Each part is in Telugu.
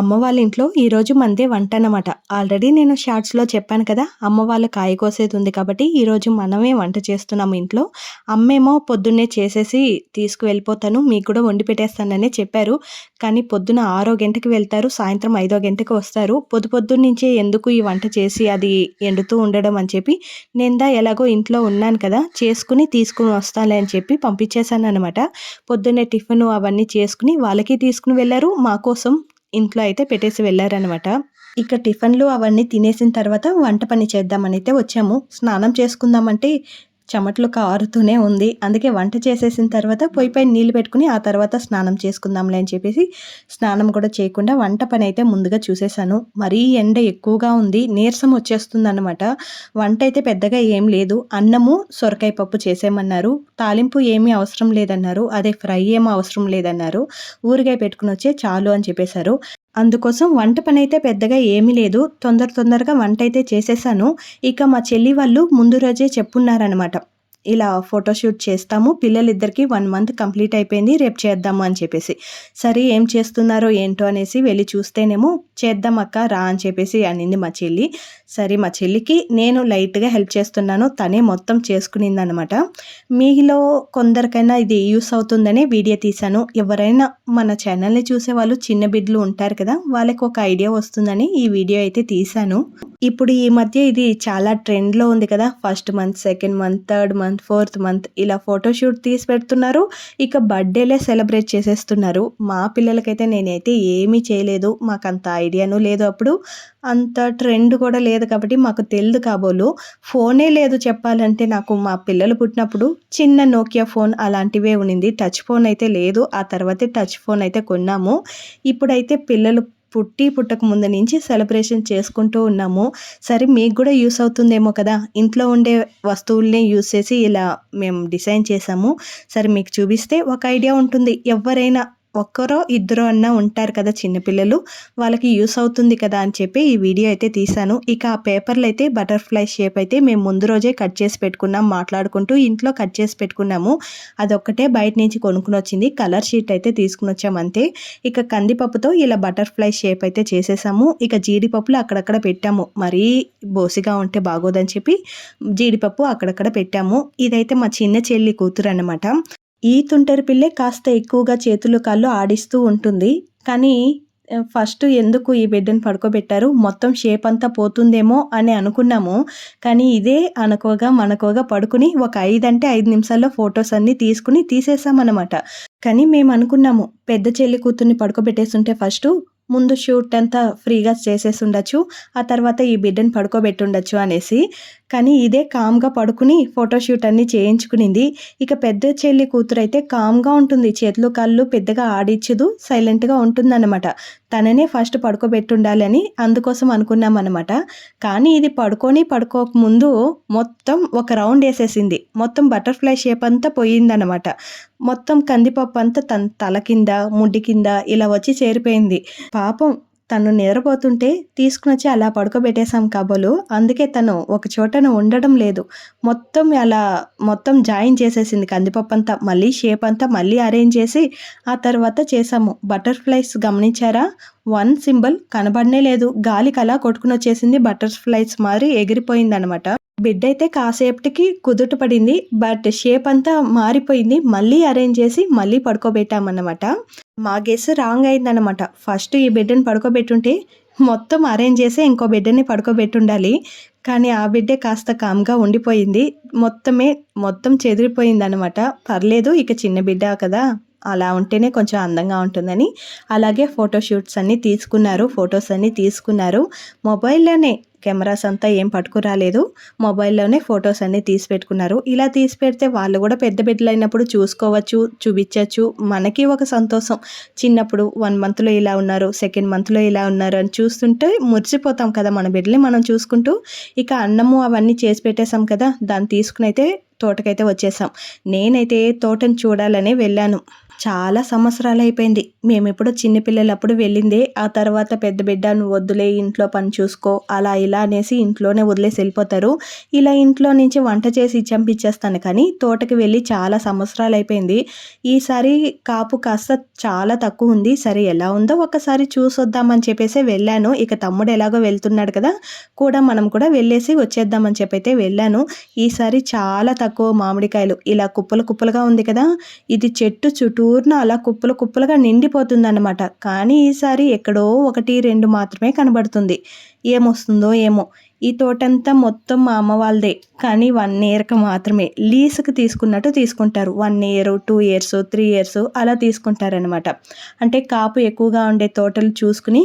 అమ్మ వాళ్ళ ఇంట్లో ఈరోజు మందే వంట అనమాట ఆల్రెడీ నేను షార్ట్స్లో చెప్పాను కదా అమ్మ వాళ్ళ కాయ కోసేది ఉంది కాబట్టి ఈరోజు మనమే వంట చేస్తున్నాము ఇంట్లో. అమ్మేమో పొద్దున్నే చేసేసి తీసుకువెళ్ళిపోతాను మీకు కూడా వండి పెట్టేస్తాననే చెప్పారు. కానీ పొద్దున ఆరో గంటకి వెళ్తారు సాయంత్రం ఐదో గంటకి వస్తారు. పొద్దు పొద్దున్న ఎందుకు ఈ వంట చేసి అది ఎండుతూ ఉండడం అని చెప్పి నేను ఎలాగో ఇంట్లో ఉన్నాను కదా చేసుకుని తీసుకుని వస్తానులే అని చెప్పి పంపించేశాను అనమాట పొద్దున్నే టిఫిన్ అవన్నీ చేసుకుని వాళ్ళకి తీసుకుని వెళ్ళారు. మా కోసం ఇంట్లో అయితే పెట్టేసి వెళ్ళారనమాట ఇక టిఫిన్లు అవన్నీ తినేసిన తర్వాత వంట పని చేద్దామని అయితే వచ్చాము. స్నానం చేసుకుందామంటే చెమట్లు కారుతూనే ఉంది. అందుకే వంట చేసేసిన తర్వాత పొయ్యి పైన నీళ్ళు పెట్టుకుని ఆ తర్వాత స్నానం చేసుకుందాంలే అని చెప్పేసి స్నానం కూడా చేయకుండా వంట పని అయితే ముందుగా చూసేసాను మరీ ఎండ ఎక్కువగా ఉంది. నీరసం వచ్చేస్తుంది అనమాట వంట అయితే పెద్దగా ఏం లేదు. అన్నము సొరకాయ పప్పు చేసేయమన్నారు. తాలింపు ఏమీ అవసరం లేదన్నారు. అదే ఫ్రై ఏమీ అవసరం లేదన్నారు. ఊరికాయ పెట్టుకుని వచ్చే చాలు అని చెప్పేశారు. అందుకోసం వంట పని అయితే పెద్దగా ఏమీ లేదు. తొందర తొందరగా వంట అయితే చేసేసాను. ఇక మా చెల్లి వాళ్ళు ముందు రోజే చెప్పున్నారనమాట ఇలా ఫోటోషూట్ చేస్తాము. పిల్లలిద్దరికి వన్ మంత్ కంప్లీట్ అయిపోయింది. రేపు చేద్దాము అని చెప్పేసి. సరే ఏం చేస్తున్నారో ఏంటో అనేసి వెళ్ళి చూస్తేనేమో చేద్దాం అక్క రా అని చెప్పేసి అనింది మా చెల్లి. సరే మా చెల్లికి నేను లైట్గా హెల్ప్ చేస్తున్నాను. తనే మొత్తం చేసుకునింది అనమాట మీలో కొందరికైనా ఇది యూస్ అవుతుందనే వీడియో తీశాను. ఎవరైనా మన ఛానల్ని చూసే వాళ్ళు చిన్న బిడ్డలు ఉంటారు కదా వాళ్ళకి ఒక ఐడియా వస్తుందని ఈ వీడియో అయితే తీశాను. ఇప్పుడు ఈ మధ్య ఇది చాలా ట్రెండ్లో ఉంది కదా. First month second month third month fourth month ఇలా ఫోటోషూట్ తీసి పెడుతున్నారు. ఇక బర్త్డేలే సెలబ్రేట్ చేసేస్తున్నారు. మా పిల్లలకైతే నేనైతే ఏమీ చేయలేదు. మాకు అంత ఐడియాను లేదు అప్పుడు. అంత ట్రెండ్ కూడా లేదు కాబట్టి మాకు తెలియదు కాబోలు. ఫోనే లేదు చెప్పాలంటే నాకు మా పిల్లలు పుట్టినప్పుడు చిన్న నోకియా ఫోన్ అలాంటివే ఉన్నింది. టచ్ ఫోన్ అయితే లేదు. ఆ తర్వాతే టచ్ ఫోన్ అయితే కొన్నాము. ఇప్పుడైతే పిల్లలు పుట్టి పుట్టక ముందు నుంచి సెలబ్రేషన్ చేసుకుంటూ ఉన్నాము. సరే మీకు కూడా యూస్ అవుతుందేమో కదా. ఇంట్లో ఉండే వస్తువుల్నే యూస్ చేసి ఇలా మేము డిజైన్ చేసాము. సరే మీకు చూపిస్తే ఒక ఐడియా ఉంటుంది. ఎవరైనా ఒక్కరో ఇద్దరు అన్నా ఉంటారు కదా చిన్నపిల్లలు వాళ్ళకి యూస్ అవుతుంది కదా అని చెప్పి ఈ వీడియో అయితే తీశాను. ఇక ఆ పేపర్లు అయితే బటర్ఫ్లై షేప్ అయితే మేము ముందు రోజే కట్ చేసి పెట్టుకున్నాం మాట్లాడుకుంటూ ఇంట్లో కట్ చేసి పెట్టుకున్నాము. అదొక్కటే బయట నుంచి కొనుక్కుని వచ్చింది కలర్ షీట్ అయితే తీసుకుని వచ్చాం అంతే. ఇక కందిపప్పుతో ఇలా బటర్ఫ్లై షేప్ అయితే చేసేసాము. ఇక జీడిపప్పులు అక్కడక్కడ పెట్టాము. మరీ బోసిగా ఉంటే బాగోదని చెప్పి జీడిపప్పు అక్కడక్కడ పెట్టాము. ఇదైతే మా చిన్న చెల్లి కూతురు అనమాట ఈ తుంటరి పిల్లే కాస్త ఎక్కువగా చేతులు కాళ్ళు ఆడిస్తూ ఉంటుంది. కానీ ఫస్ట్ ఎందుకు ఈ బిడ్డను పడుకోబెట్టారు? మొత్తం షేప్ అంతా పోతుందేమో అని అనుకున్నాము. కానీ ఇదే అనుకోగా మనకోగా పడుకుని ఒక ఐదంటే ఐదు నిమిషాల్లో ఫొటోస్ అన్నీ తీసుకుని తీసేసామన్నమాట కానీ మేము అనుకున్నాము పెద్ద చెల్లి కూతుర్ని పడుకోబెట్టేస్తుంటే ఫస్ట్ ముందు షూట్ అంతా ఫ్రీగా చేసేసి ఉండొచ్చు ఆ తర్వాత ఈ బిడ్డను పడుకోబెట్టుండొచ్చు అనేసి. కానీ ఇదే కామ్గా పడుకుని ఫోటోషూట్ అన్నీ చేయించుకునింది. ఇక పెద్ద చెల్లి కూతురు అయితే కామ్గా ఉంటుంది. చేతులు కళ్ళు పెద్దగా ఆడించదు సైలెంట్గా ఉంటుందన్నమాట. తననే ఫస్ట్ పడుకోబెట్టుండాలని అందుకోసం అనుకున్నాం అనమాట కానీ ఇది పడుకొని పడుకోక ముందు మొత్తం ఒక రౌండ్ వేసేసింది. మొత్తం బటర్ఫ్లై షేప్ అంతా పోయిందనమాట మొత్తం కందిపప్పు అంతా తన తల కింద ముడ్డి కింద ఇలా వచ్చి చేరిపోయింది. పాపం తను నిద్రపోతుంటే తీసుకుని వచ్చి అలా పడుకోబెట్టేశాం కాబోలు. అందుకే తను ఒక చోటన ఉండడం లేదు. మొత్తం అలా మొత్తం జాయిన్ చేసేసింది కందిపప్పు అంతా. మళ్ళీ షేప్ అంతా మళ్ళీ అరేంజ్ చేసి ఆ తర్వాత చేసాము బటర్ఫ్లైస్ గమనించారా? వన్ సింబల్ కనబడనే లేదు. గాలికి అలా కొట్టుకుని వచ్చేసింది బటర్ఫ్లైస్ మారి ఎగిరిపోయింది అనమాట బిడ్డ అయితే కాసేపటికి కుదుట పడింది బట్ షేప్ అంతా మారిపోయింది. మళ్ళీ అరేంజ్ చేసి మళ్ళీ పడుకోబెట్టామన్నమాట. మా గెస్ రాంగ్ అయిందనమాట ఫస్ట్ ఈ బిడ్డని పడుకోబెట్టుంటే మొత్తం అరేంజ్ చేసి ఇంకో బిడ్డని పడుకోబెట్టుండాలి. కానీ ఆ బిడ్డే కాస్త కామ్గా ఉండిపోయింది. మొత్తమే మొత్తం చెదిరిపోయింది అనమాట పర్లేదు ఇక చిన్న బిడ్డ కదా. అలా ఉంటేనే కొంచెం అందంగా ఉంటుందని. అలాగే ఫోటోషూట్స్ అన్నీ తీసుకున్నారు. ఫొటోస్ అన్నీ తీసుకున్నారు. మొబైల్లోనే కెమెరాస్ అంతా ఏం పట్టుకురాలేదు. మొబైల్లోనే ఫొటోస్ అన్నీ తీసి పెట్టుకున్నారు. ఇలా తీసి పెడితే వాళ్ళు కూడా పెద్ద బిడ్డలు అయినప్పుడు చూసుకోవచ్చు చూపించవచ్చు. మనకి ఒక సంతోషం. చిన్నప్పుడు వన్ మంత్లో ఇలా ఉన్నారు సెకండ్ మంత్లో ఇలా ఉన్నారు అని చూస్తుంటే మురిసిపోతాం కదా మన బిడ్డని మనం చూసుకుంటూ. ఇక అన్నము అవన్నీ చేసి పెట్టేశాం కదా దాన్ని తీసుకుని అయితే తోటకైతే వచ్చేసాం. నేనైతే తోటను చూడాలని వెళ్ళాను. చాలా సంవత్సరాలు అయిపోయింది. మేము చిన్నపిల్లలప్పుడు వెళ్ళిందే ఆ తర్వాత పెద్ద బిడ్డ నువ్వు వద్దులే ఇంట్లో పని చూసుకో అలా ఇలా అనేసి ఇంట్లోనే వదిలేసి వెళ్ళిపోతారు. ఇలా ఇంట్లో నుంచి వంట చేసి చంపించేస్తాను కానీ తోటకి వెళ్ళి చాలా సంవత్సరాలు అయిపోయింది. ఈసారి కాపు కాస్త చాలా తక్కువ ఉంది. సరే ఎలా ఉందో ఒకసారి చూసొద్దామని చెప్పేసి వెళ్ళాను. ఇక తమ్ముడు ఎలాగో వెళ్తున్నాడు కదా కూడా మనం కూడా వెళ్ళేసి వచ్చేద్దామని చెప్పి అయితే వెళ్ళాను. ఈసారి చాలా తక్కువ మామిడికాయలు ఇలా కుప్పలు కుప్పలుగా ఉంది కదా. ఇది చెట్టు చుట్టూరున అలా కుప్పలు కుప్పలుగా నిండిపోతుందన్నమాట. కానీ ఈసారి ఎక్కడో ఒకటి రెండు మాత్రమే కనబడుతుంది. ఏమొస్తుందో ఏమో. ఈ తోటంతా మొత్తం మా అమ్మ వాళ్ళదే. కానీ వన్ ఇయర్కి మాత్రమే లీస్కి తీసుకున్నట్టు తీసుకుంటారు. One year two years three years అలా తీసుకుంటారనమాట అంటే కాపు ఎక్కువగా ఉండే తోటలు చూసుకుని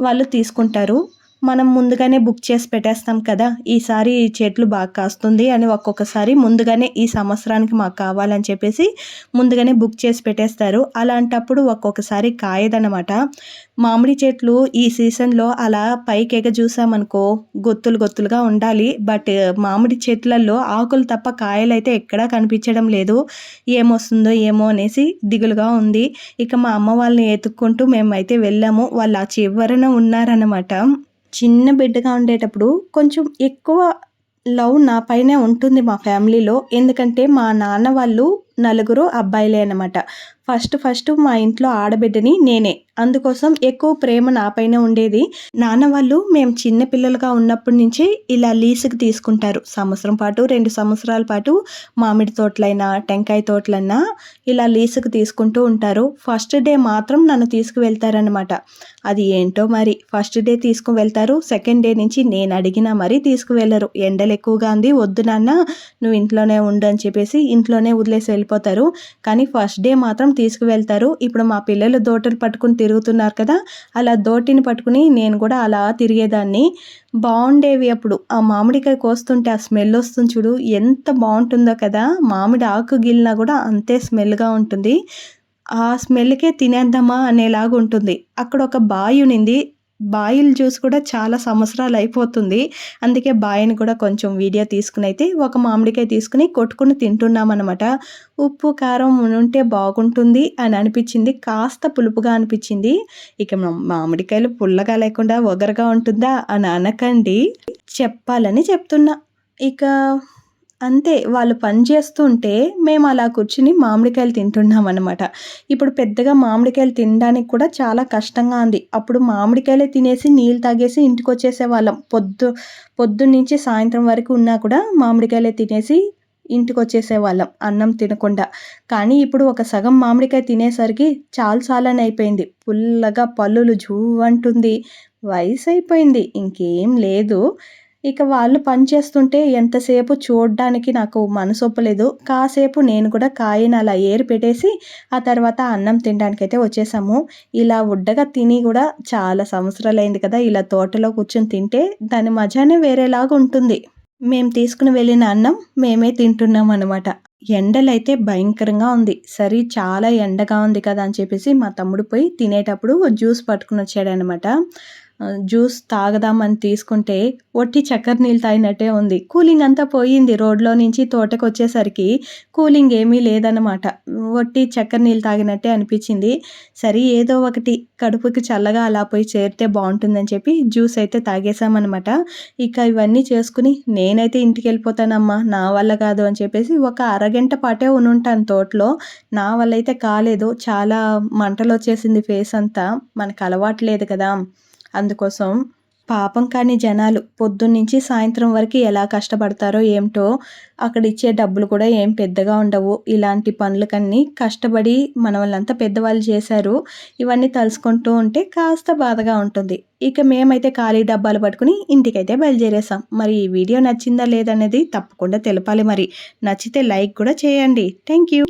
వాళ్ళు తీసుకుంటారు. మనం ముందుగానే బుక్ చేసి పెట్టేస్తాం కదా ఈసారి చెట్లు బాగా కాస్తుంది అని ఒక్కొక్కసారి ముందుగానే ఈ సంవత్సరానికి మాకు కావాలని చెప్పేసి ముందుగానే బుక్ చేసి పెట్టేస్తారు. అలాంటప్పుడు ఒక్కొక్కసారి కాయదనమాట మామిడి చెట్లు ఈ సీజన్లో అలా పైకి ఎగ చూసామనుకో గొత్తులు గొత్తులుగా ఉండాలి. బట్ మామిడి చెట్లలో ఆకులు తప్ప కాయలు అయితే ఎక్కడా కనిపించడం లేదు. ఏమొస్తుందో ఏమో అనేసి దిగులుగా ఉంది. ఇక మా అమ్మ వాళ్ళని ఎత్తుక్కుంటూ మేమైతే వెళ్ళాము. వాళ్ళు ఆ చివరన ఉన్నారనమాట చిన్న బిడ్డగా ఉండేటప్పుడు కొంచెం ఎక్కువ లవ్ నా పైనే ఉంటుంది మా ఫ్యామిలీలో. ఎందుకంటే మా నాన్న వాళ్ళు నలుగురు అబ్బాయిలే అనమాట ఫస్ట్ ఫస్ట్ మా ఇంట్లో ఆడబిడ్డని నేనే. అందుకోసం ఎక్కువ ప్రేమ నాపైన ఉండేది. నాన్న వాళ్ళు మేము చిన్న పిల్లలుగా ఉన్నప్పటి నుంచి ఇలా లీజుకి తీసుకుంటారు. సంవత్సరం పాటు రెండు సంవత్సరాల పాటు మామిడి తోటలైనా టెంకాయ తోటలైనా ఇలా లీజుకి తీసుకుంటూ ఉంటారు. ఫస్ట్ డే మాత్రం నన్ను తీసుకువెళ్తారనమాట అది ఏంటో మరి? ఫస్ట్ డే తీసుకువెళ్తారు. సెకండ్ డే నుంచి నేను అడిగినా మరీ తీసుకువెళ్ళరు. ఎండలు ఎక్కువగా ఉంది. వద్దు నాన్న నువ్వు ఇంట్లోనే ఉండు అని చెప్పేసి ఇంట్లోనే వదిలేసి వెళ్ళిపోతారు. కానీ ఫస్ట్ డే మాత్రం తీసుకువెళ్తారు. ఇప్పుడు మా పిల్లలు దోటలు పట్టుకుని తిరుగుతున్నారు కదా అలా దోటిని పట్టుకుని నేను కూడా అలా తిరిగేదాన్ని. బాగుండేవి అప్పుడు. ఆ మామిడికాయ కోస్తుంటే ఆ స్మెల్ వస్తుంది చూడు ఎంత బాగుంటుందో కదా. మామిడి ఆకు గిల్లినా కూడా అంతే స్మెల్గా ఉంటుంది. ఆ స్మెల్కే తినేద్దామా అనేలాగా ఉంటుంది. అక్కడ ఒక బాయి ఉనింది బాయిల్ జ్యూస్ కూడా చాలా సంవత్సరాలు అయిపోతుంది. అందుకే బాయిని కూడా కొంచెం వీడియో తీసుకుని అయితే ఒక మామిడికాయ తీసుకుని కొట్టుకుని తింటున్నాం అనమాట ఉప్పు కారం ఉంటే బాగుంటుంది అని అనిపించింది. కాస్త పులుపుగా అనిపించింది. ఇక మామిడికాయలు పుల్లగా లేకుండా ఒగరుగా ఉంటుందా అని అనకండి. చెప్పాలని చెప్తున్నా. ఇక అంతే వాళ్ళు పని చేస్తుంటే మేము అలా కూర్చుని మామిడికాయలు తింటున్నాం అనమాట ఇప్పుడు పెద్దగా మామిడికాయలు తినడానికి కూడా చాలా కష్టంగా ఉంది. అప్పుడు మామిడికాయలే తినేసి నీళ్ళు తాగేసి ఇంటికి వచ్చేసే వాళ్ళం పొద్దు పొద్దున్నుంచి సాయంత్రం వరకు ఉన్నా కూడా మామిడికాయలే తినేసి ఇంటికి వచ్చేసే వాళ్ళం అన్నం తినకుండా. కానీ ఇప్పుడు ఒక సగం మామిడికాయ తినేసరికి చాలా చాలని అయిపోయింది. పుల్లగా పళ్ళులు జూ అంటుంది వయసు అయిపోయింది ఇంకేం లేదు. ఇక వాళ్ళు పని చేస్తుంటే ఎంతసేపు చూడడానికి నాకు మనసు ఒప్పలేదు. కాసేపు నేను కూడా కాయని అలా ఏరు పెట్టేసి ఆ తర్వాత అన్నం తినడానికి అయితే వచ్చేసాము. ఇలా ఉడ్డగా తిని కూడా చాలా సంవత్సరాలు కదా ఇలా తోటలో కూర్చొని తింటే దాని మజానే వేరేలాగా ఉంటుంది. మేము తీసుకుని వెళ్ళిన అన్నం మేమే తింటున్నాం అనమాట ఎండలైతే భయంకరంగా ఉంది. సరే చాలా ఎండగా ఉంది కదా అని చెప్పేసి మా తమ్ముడు పోయి తినేటప్పుడు జ్యూస్ పట్టుకుని వచ్చాడనమాట. జ్యూస్ తాగదామని తీసుకుంటే ఒట్టి చక్కెర నీళ్ళు తాగినట్టే ఉంది. కూలింగ్ అంతా పోయింది. రోడ్లో నుంచి తోటకు వచ్చేసరికి కూలింగ్ ఏమీ లేదన్నమాట ఒట్టి చక్కెర నీళ్ళు తాగినట్టే అనిపించింది. సరే ఏదో ఒకటి కడుపుకి చల్లగా అలా పోయి చేరితే బాగుంటుందని చెప్పి జ్యూస్ అయితే తాగేసామన్నమాట ఇక ఇవన్నీ చేసుకుని నేనైతే ఇంటికి వెళ్ళిపోతానమ్మా. నా వల్ల కాదు అని చెప్పేసి ఒక అర అరగంట పాటే ఉనుంటాను తోటలో. నా వల్ల అయితే కాలేదు. చాలా మంటలు వచ్చేసింది ఫేస్ అంతా మనకు అలవాటు లేదు కదా. అందుకోసం పాపం కానీ జనాలు పొద్దున్నుంచి సాయంత్రం వరకు ఎలా కష్టపడతారో ఏమిటో అక్కడ ఇచ్చే డబ్బులు కూడా ఏం పెద్దగా ఉండవు. ఇలాంటి పనులకన్నీ కష్టపడి మన వాళ్ళంతా పెద్దవాళ్ళు చేశారు. ఇవన్నీ తలుసుకుంటూ ఉంటే కాస్త బాధగా ఉంటుంది. ఇక మేమైతే ఖాళీ డబ్బాలు పట్టుకుని ఇంటికైతే బయలుదేరేసాం మరి ఈ వీడియో నచ్చిందా లేదనేది తప్పకుండా తెలపాలి మరి. నచ్చితే లైక్ కూడా చేయండి. Thank you